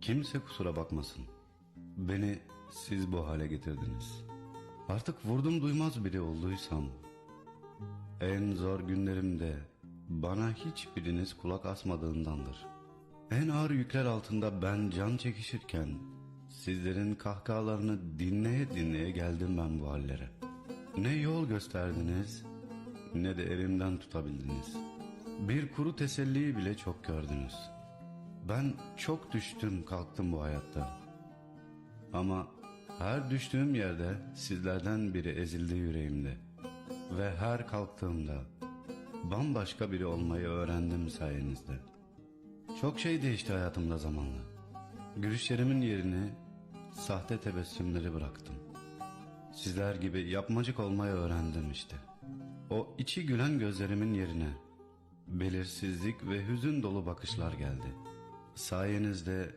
Kimse kusura bakmasın. Beni siz bu hale getirdiniz. Artık vurdum duymaz biri olduysam, en zor günlerimde bana hiçbiriniz kulak asmadığındandır. En ağır yükler altında ben can çekişirken, sizlerin kahkahalarını dinleye dinleye geldim ben bu hallere. Ne yol gösterdiniz, ne de elimden tutabildiniz. Bir kuru teselliyi bile çok gördünüz. Ben çok düştüm kalktım bu hayatta. Ama her düştüğüm yerde sizlerden biri ezildi yüreğimde. Ve her kalktığımda bambaşka biri olmayı öğrendim sayenizde. Çok şey değişti hayatımda zamanla. Gülüşlerimin yerini sahte tebessümleri bıraktım. Sizler gibi yapmacık olmayı öğrendim işte. O içi gülen gözlerimin yerine belirsizlik ve hüzün dolu bakışlar geldi. Sayenizde